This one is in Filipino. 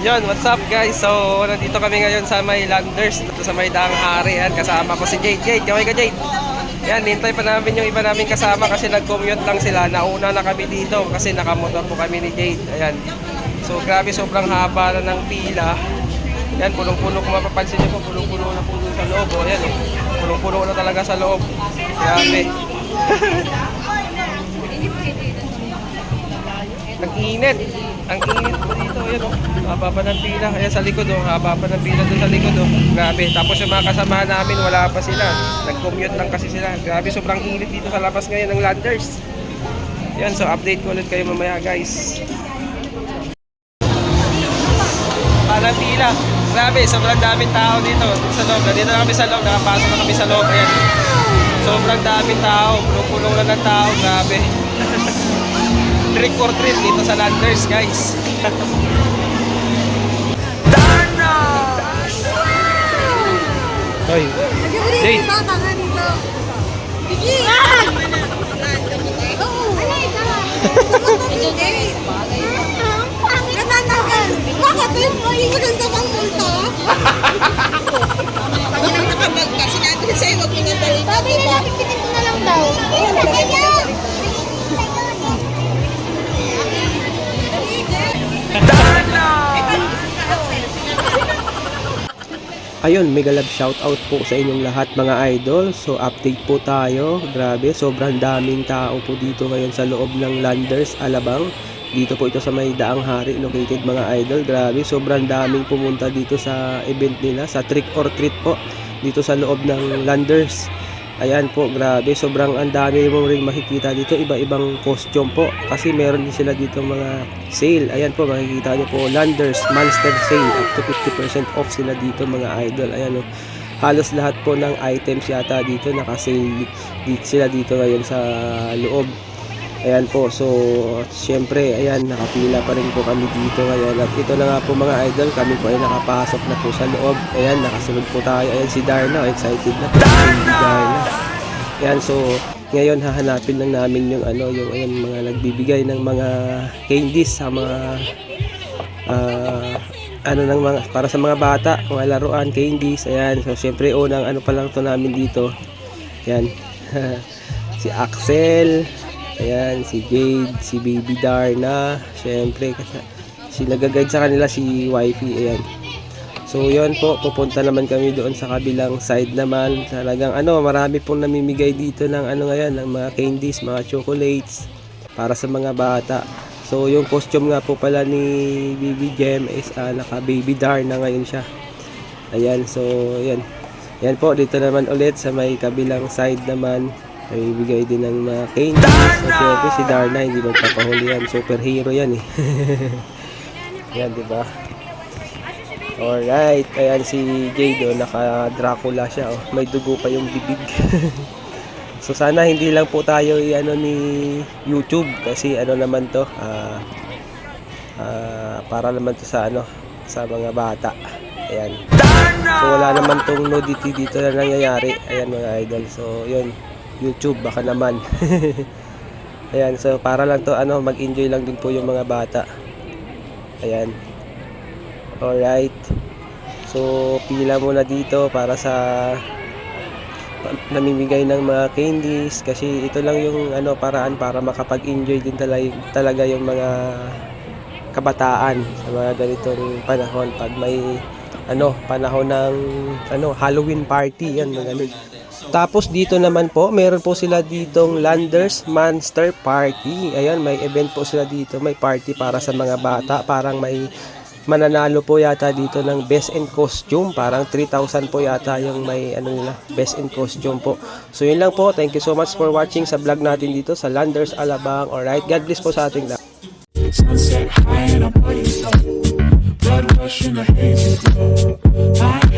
Yon, what's up guys? So, nandito kami ngayon sa may Landers, dito sa may Daang Hari. Yan, kasama ko si Jade. Jade, kaway ka Jade. Yan, hintay pa namin yung iba namin kasama kasi nag-commute lang sila. Nauna na kami dito kasi nakamotor po kami ni Jade. Ayan. So, grabe, sobrang haba na ng pila. Yan, punong-puno kung mapapansin nyo po, punong-puno na po sa loob. O, yan, oh. punong-puno na talaga sa loob. Grabe. Ang init. Ang init po dito. Ayan oh. Haba pa ng pila. Ayan sa likod oh. Haba pa ng pila doon sa likod oh. Grabe. Tapos yung mga kasama namin wala pa sila. Nag-commute lang kasi sila. Grabe sobrang init dito sa labas ngayon ng Landers. Yan. So update ko ulit kayo mamaya guys. Parang pila. Grabe. Sobrang daming tao dito. Sa loob. Nandito na kami sa loob. Nakapasok na kami sa loob. Ayan. Sobrang daming tao. Punong-puno na ng tao. Grabe. trick or treat dito sa Landers, guys. Hoy, Jade. Bakit Ayun, mega love shoutout po sa inyong lahat mga idol. So update po tayo. Grabe, sobrang daming tao po dito ngayon sa loob ng Landers, Alabang. Dito po ito sa may Daang Hari located mga idol. Grabe, sobrang daming pumunta dito sa event nila, sa trick or treat po. Dito sa loob ng Landers. Ayan po, grabe. Sobrang ang dami mo rin makikita dito. Iba-ibang costume po. Kasi meron din sila dito mga sale. Ayan po, makikita nyo po. Landers Monster Sale. Up to 50% off sila dito mga idol. Ayan o. Halos lahat po ng items yata dito naka-sale sila dito ngayon sa loob. Ayan po, so syempre, ayan, nakapila pa rin po kami dito ngayon. At ito na nga po mga idol, kami po ay nakapasok na po sa loob. Ayan, nakasunod po tayo. Ayan si Darna, excited na po si Darna. Ayan, so ngayon hahanapin lang namin yung ano, yung ayan, mga nagbibigay ng mga candies sa mga ah, ano ng mga para sa mga bata, mga laruan, candies. Ayan, so syempre unang ano pa lang to namin dito. Ayan. si Axel, Ayan, si Jade, si Baby Darna, syempre, kasi si nag-guide sa kanila si Wifey, ayan. So, yun po, pupunta naman kami doon sa kabilang side naman. Talagang ano, marami pong namimigay dito ng ano ngayon, ng mga candies, mga chocolates para sa mga bata. So, yung costume nga po pala ni Baby Gem is ah, naka Baby Darna ngayon siya. Ayan, so, ayan. Yan po, dito naman ulit sa may kabilang side naman. May bigay din ng mga candies. So, syempre si Darna, hindi magpapahuli yan. Superhero yan eh. yan, di ba? Alright, ayan si Jade, oh, naka-Dracula siya. Oh. May dugo pa yung bibig. so, sana hindi lang po tayo i-ano ni YouTube kasi ano naman to, ah, ah, para naman to sa ano, sa mga bata. Ayan. So, wala naman tong nudity dito na nangyayari. Ayan mga idol. So, yun. YouTube, baka naman. Ayan, so para lang to, ano, mag-enjoy lang din po yung mga bata. Ayan. Alright. So, pila muna dito para sa namimigay ng mga candies kasi ito lang yung ano paraan para makapag-enjoy din talaga, talaga yung mga kabataan sa mga ganitong panahon pag may ano panahon ng ano Halloween party yan mga ganun. Tapos dito naman po, meron po sila ditong Landers Monster Party. Ayan, may event po sila dito. May party para sa mga bata. Parang may mananalo po yata dito ng best in costume. Parang 3,000 po yata yung may ano nila, best in costume po. So yun lang po. Thank you so much for watching sa vlog natin dito sa Landers Alabang. Alright, God bless po sa ating lahat. rush and I hate to go. I